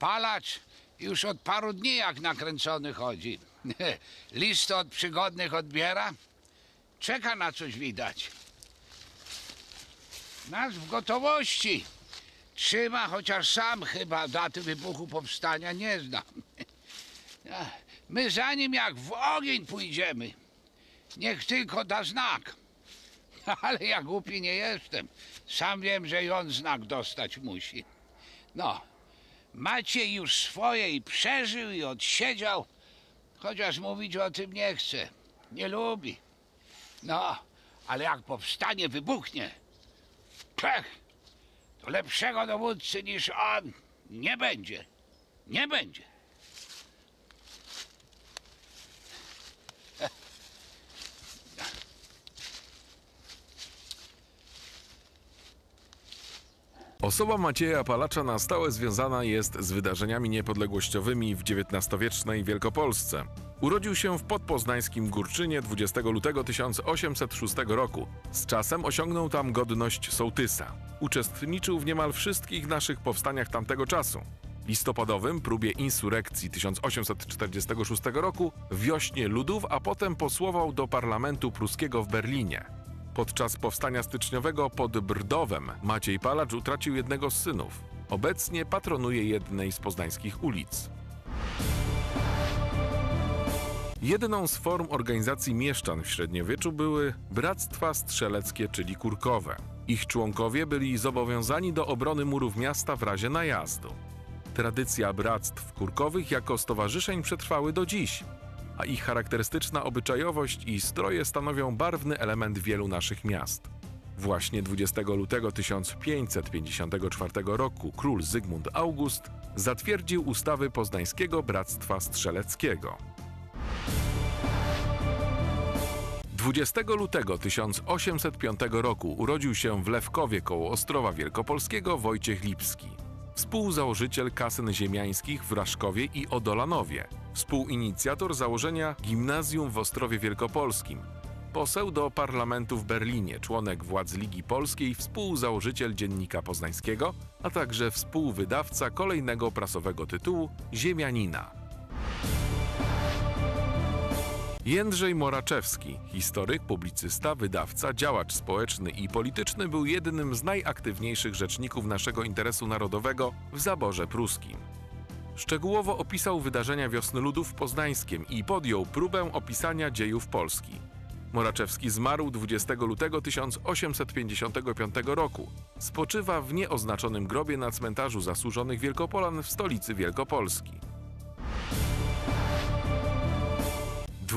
Palacz już od paru dni jak nakręcony chodzi. Listy od przygodnych odbiera. Czeka na coś widać. Nas w gotowości. Trzyma, chociaż sam chyba daty wybuchu powstania nie znam. My za nim jak w ogień pójdziemy. Niech tylko da znak. Ale ja głupi nie jestem. Sam wiem, że i on znak dostać musi. No, Maciej już swoje i przeżył i odsiedział, chociaż mówić o tym nie chce. Nie lubi. No, ale jak powstanie wybuchnie, pech, to lepszego dowódcy niż on nie będzie. Nie będzie. Osoba Macieja Palacza na stałe związana jest z wydarzeniami niepodległościowymi w XIX-wiecznej Wielkopolsce. Urodził się w podpoznańskim Górczynie 20 lutego 1806 roku. Z czasem osiągnął tam godność sołtysa. Uczestniczył w niemal wszystkich naszych powstaniach tamtego czasu. Listopadowym próbie insurekcji 1846 roku, wiośnie ludów, a potem posłował do parlamentu pruskiego w Berlinie. Podczas powstania styczniowego pod Brdowem Maciej Palacz utracił jednego z synów. Obecnie patronuje jednej z poznańskich ulic. Jedną z form organizacji mieszczan w średniowieczu były bractwa strzeleckie, czyli kurkowe. Ich członkowie byli zobowiązani do obrony murów miasta w razie najazdu. Tradycja bractw kurkowych jako stowarzyszeń przetrwały do dziś, a ich charakterystyczna obyczajowość i stroje stanowią barwny element wielu naszych miast. Właśnie 20 lutego 1554 roku król Zygmunt August zatwierdził ustawy Poznańskiego Bractwa Strzeleckiego. 20 lutego 1805 roku urodził się w Lewkowie koło Ostrowa Wielkopolskiego Wojciech Lipski, współzałożyciel kasyn ziemiańskich w Raszkowie i Odolanowie, współinicjator założenia gimnazjum w Ostrowie Wielkopolskim, poseł do parlamentu w Berlinie, członek władz Ligi Polskiej, współzałożyciel Dziennika Poznańskiego, a także współwydawca kolejnego prasowego tytułu Ziemianina. Jędrzej Moraczewski, historyk, publicysta, wydawca, działacz społeczny i polityczny, był jednym z najaktywniejszych rzeczników naszego interesu narodowego w zaborze pruskim. Szczegółowo opisał wydarzenia wiosny ludów poznańskiem i podjął próbę opisania dziejów Polski. Moraczewski zmarł 20 lutego 1855 roku. Spoczywa w nieoznaczonym grobie na cmentarzu zasłużonych Wielkopolan w stolicy Wielkopolski.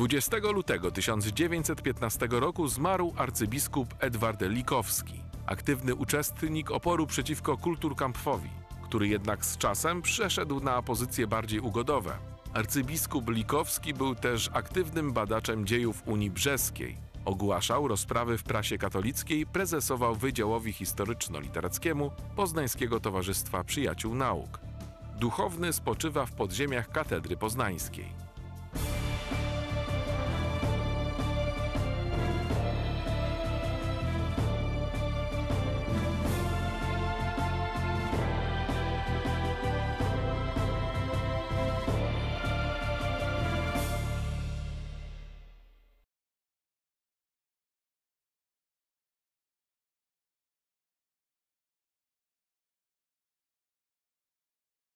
20 lutego 1915 roku zmarł arcybiskup Edward Likowski, aktywny uczestnik oporu przeciwko Kulturkampfowi, który jednak z czasem przeszedł na pozycje bardziej ugodowe. Arcybiskup Likowski był też aktywnym badaczem dziejów Unii Brzeskiej. Ogłaszał rozprawy w prasie katolickiej, prezesował Wydziałowi Historyczno-Literackiemu Poznańskiego Towarzystwa Przyjaciół Nauk. Duchowny spoczywa w podziemiach katedry poznańskiej.